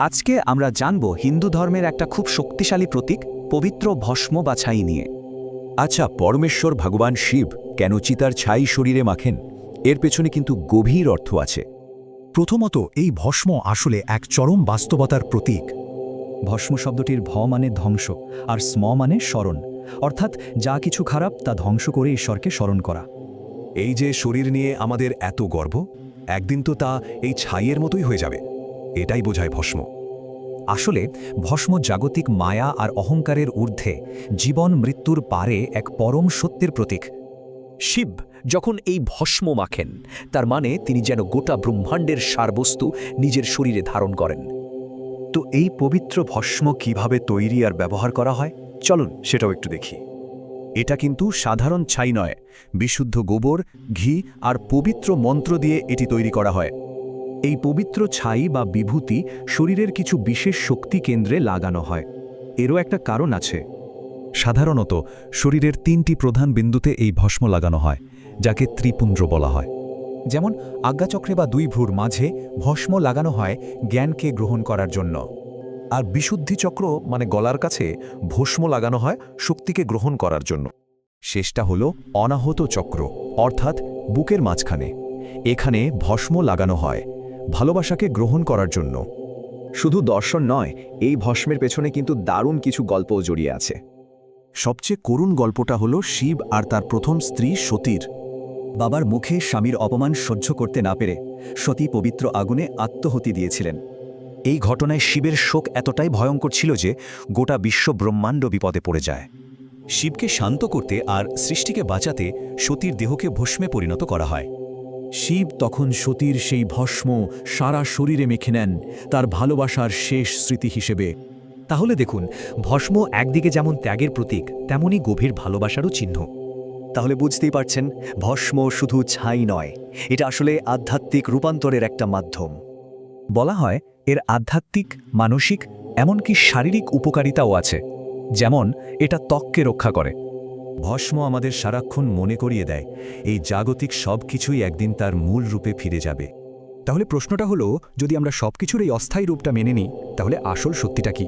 আজকে আমরা জানব হিন্দু ধর্মের একটা খুব শক্তিশালী প্রতীক পবিত্র ভস্ম বা ছাই নিয়ে। আচ্ছা পরমেশ্বর ভগবান শিব কেন চিতার ছাই শরীরে মাখেন? এর পেছনে কিন্তু গভীর অর্থ আছে। প্রথমত এই ভস্ম আসলে এক চরম বাস্তবতার প্রতীক। ভস্ম শব্দটির ভ মানে ধ্বংস আর স্ম মানে স্মরণ। অর্থাৎ যা কিছু খারাপ তা ধ্বংস করে ঈশ্বরকে স্মরণ করা। এই যে শরীর নিয়ে আমাদের এত গর্ব একদিন তো তা এই ছাইয়ের মতোই হয়ে যাবে। এটাই বোঝায় ভস্ম। আসলে, ভস্ম জাগতিক মায়া আর অহংকারের ঊর্ধ্বে জীবন মৃত্যুর পারে এক পরম সত্যের প্রতীক। শিব যখন এই ভস্ম মাখেন, তার মানে তিনি যেন গোটা ব্রহ্মাণ্ডের সারবস্তু নিজের শরীরে ধারণ করেন। তো এই পবিত্র ভস্ম কীভাবে তৈরি আর ব্যবহার করা হয়? চলুন সেটাও একটু দেখি। এটা কিন্তু সাধারণ ছাই নয়, বিশুদ্ধ গোবর, ঘি আর পবিত্র মন্ত্র দিয়ে এটি তৈরি করা হয়। এই পবিত্র ছাই বা বিভূতি শরীরের কিছু বিশেষ শক্তি কেন্দ্রে লাগানো হয়। এরও একটা কারণ আছে। সাধারণত শরীরের তিনটি প্রধান বিন্দুতে এই ভস্ম লাগানো হয়, যাকে ত্রিপুন্দ্র বলা হয়। যেমন আজ্ঞাচক্রে বা দুই ভ্রুর মাঝে ভস্ম লাগানো হয় জ্ঞানকে গ্রহণ করার জন্য। আর বিশুদ্ধি চক্র মানে গলার কাছে, ভস্ম লাগানো হয় শক্তিকে গ্রহণ করার জন্য। শেষটা হল অনাহত চক্র, অর্থাৎ বুকের মাঝখানে। এখানে ভস্ম লাগানো হয় ভালোবাসাকে গ্রহণ করার জন্য। শুধু দর্শন নয়, এই ভস্মের পেছনে কিন্তু দারুণ কিছু গল্পও জড়িয়ে আছে। সবচেয়ে করুণ গল্পটা হল শিব আর তার প্রথম স্ত্রী সতীর। বাবার মুখে স্বামীর অপমান সহ্য করতে না পেরে সতী পবিত্র আগুনে আত্মহতি দিয়েছিলেন। এই ঘটনায় শিবের শোক এতটাই ভয়ঙ্কর ছিল যে গোটা বিশ্ব ব্রহ্মাণ্ড বিপদে পড়ে যায়। শিবকে শান্ত করতে আর সৃষ্টিকে বাঁচাতে সতীর দেহকে ভস্মে পরিণত করা হয়। শিব তখন সতীর সেই ভস্ম সারা শরীরে মেখে নেন তার ভালোবাসার শেষ স্মৃতি হিসেবে। তাহলে দেখুন ভস্ম একদিকে যেমন ত্যাগের প্রতীক তেমনি গভীর ভালোবাসারও চিহ্ন। তাহলে বুঝতেই পারছেন ভস্ম শুধু ছাই নয় এটা আসলে আধ্যাত্মিক রূপান্তরের একটা মাধ্যম। বলা হয় এর আধ্যাত্মিক মানসিক এমনকি শারীরিক উপকারিতাও আছে। যেমন এটা ত্বককে রক্ষা করে। ভস্ম আমাদের সারাক্ষণ মনে করিয়ে দেয়। এই জাগতিক সব কিছুই একদিন তার মূল রূপে ফিরে যাবে। তাহলে প্রশ্নটা হলো, যদি আমরা সবকিছুর এই অস্থায়ী রূপটা মেনে নিই, তাহলে আসল সত্যিটা কি?